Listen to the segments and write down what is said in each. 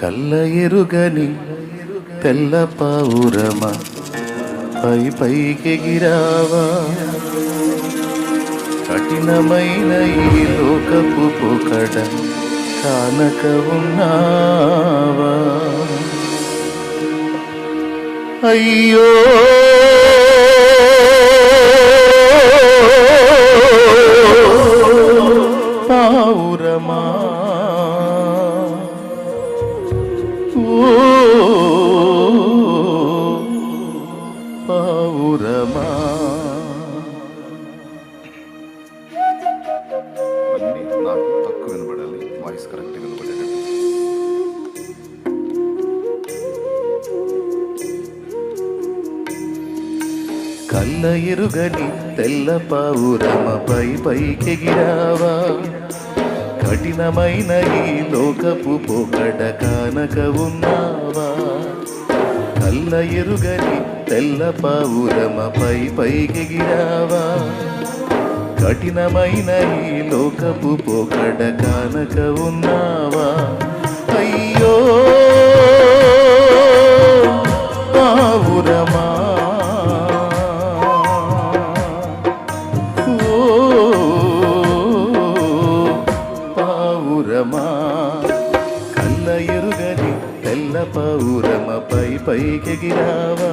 కళ్ళ ఎరుగని తెల్ల పావురమ? పై పైకెగిరావా కఠినమైన ఈ లోకపు పొకడ కానక ఉన్నావా? అయ్యో! పావురమా? కళ్ళ ఎరుగని తెల్ల పావురమ పై పైకెగిరావా? కఠినమైన ఈ లోకపు పోకడ కానక ఉన్నావా? కళ్ళ ఎరుగని తెల్ల పావురమ పై పైకెగిరావా? కఠినమైన ఈ లోకపు పోకడ కానక ఉన్నావా? అయ్యో! పైకెగిరావా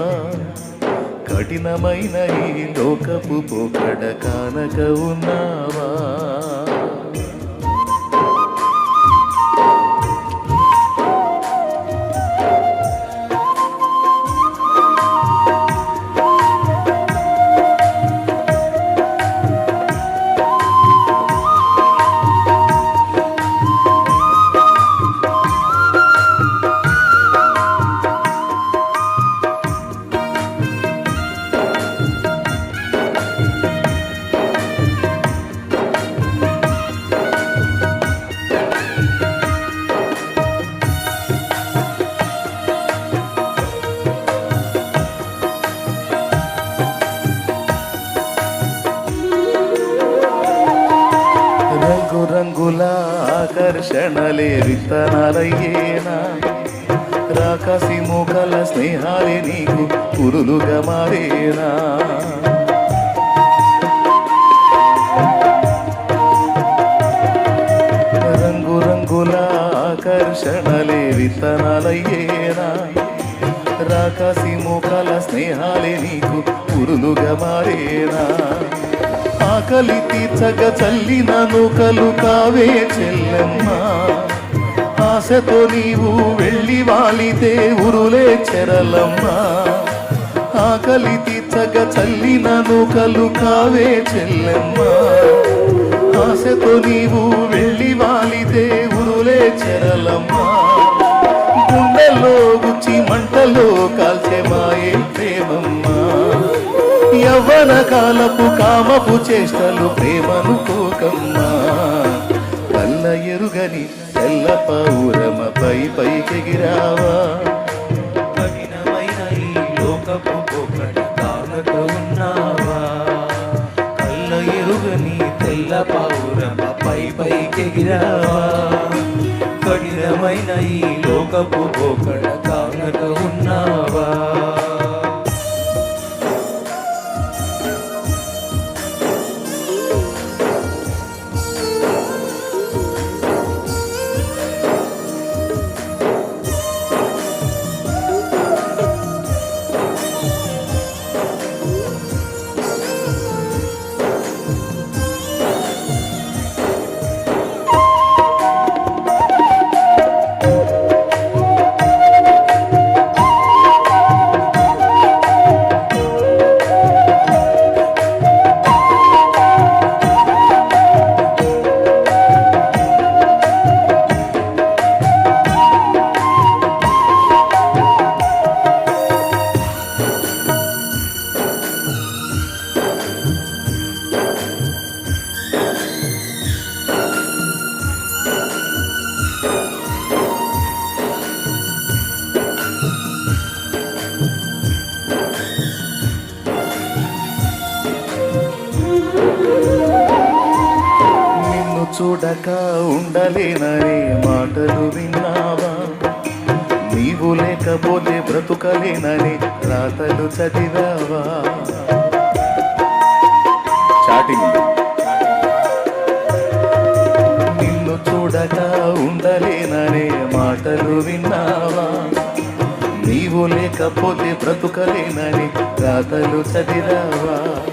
కఠినమైన ఈ లోకపు పోకడ కానక ఉన్నావా? ఆకర్షణలే విత్తనాలయ్యేనా? రాకాసి మోకల స్నేహాలే నీకు పురులుగా మారేనా? రంగు రంగుల ఆకర్షణలే విత్తనాలయ్యేనా? రాకాసి మోకల స్నేహాలే నీకు పురులుగా మారేనా? ఆకలి తీర్చక చల్లిన నూకలు కావే చెల్లెమ్మ. ఆశతో నీవు వెళ్ళి వాలితే ఉరులే చెరలమ్మ. ఆకలి తీర్చక చల్లిన నూకలు కావే చెల్లెమ్మ. ఆశతో నీవు వెళ్ళి వాలితే ఉరులే చెరలమ్మ. గుండెలో గుచ్చి మంటలో కాల్చే మాయే ప్రేమమ్మా. యవ్వన కాలపు కామపు చేష్టలు ప్రేమను కోకమ్మా. కల్ల ఎరుగని తెల్ల పౌరమ పై పైకెగిరావా. కఠినమైన ఈ లోకపు పోకడ కానక ఉన్నావా. కళ్ళ ఎరుగని తెల్ల పావురమ పై పైకెగిరావా. కఠినమైన ఈ లోకపు పోకడ కానక ఉన్నావా. చూడక ఉండలేననే మాటలు విన్నావా? నీవు లేకపోతే బ్రతుకలేనని రాతలు చదివావా? చాటింగ్. నిన్ను చూడక ఉండలేననే మాటలు విన్నావా? నీవు లేకపోతే బ్రతుకలేనని రాతలు చదివావా?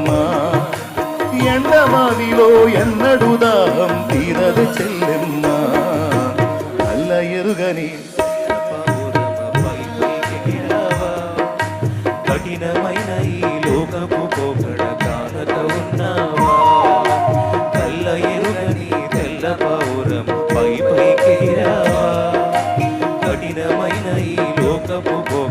ఎండవాదిలో ఎన్నడుదాం తీరదు చెల్లెమ్మా. అల్ల ఎరుగని కఠినమైన ఈ లోకపు పోకడ కానక ఉన్నావా? కల్ల ఎరుగని తెల్ల పౌరం పై పైకి రావా? కఠినమైన ఈ లోకపు పోకడ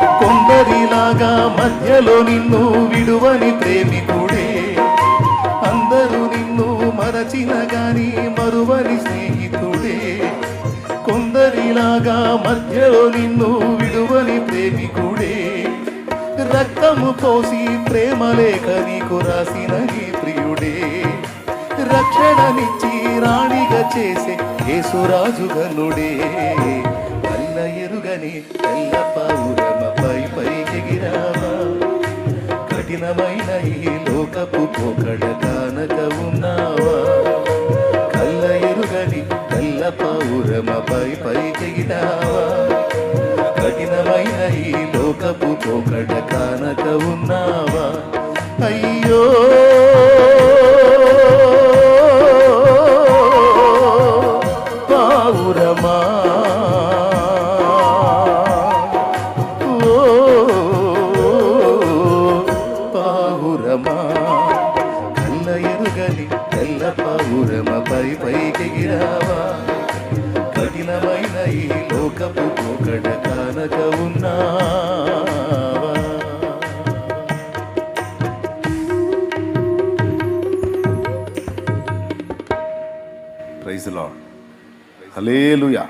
కొందరిలాగా మధ్యలో నిన్ను విడువని ప్రేమికుడే. అందరూ నిన్ను మరచిన గాని మరువని స్నేహితుడే. కొందరిలాగా మధ్యలో నిన్ను విడువని ప్రేమికుడే. రక్తము పోసి ప్రేమ లేఖ నీకు రాసిన నీ ప్రియుడే. రక్షణనిచ్చి రాణిగా చేసే యేసురాజు గనుడే అల్ల ఎరుగని తెల్ల పౌరమ పై పైకెగిరావా కఠినమైన ఈ లోకపు పోకడ కానక ఉన్నావా? కల్ల ఎరుగని తెల్ల పౌరమ పై పైకెగిరావా కఠినమైన ఈ లోకపు పోకడ కానక ఉన్నావా? అయ్యో! లోకపు పొగడ కనక ఉన్నావా? Praise lord hallelujah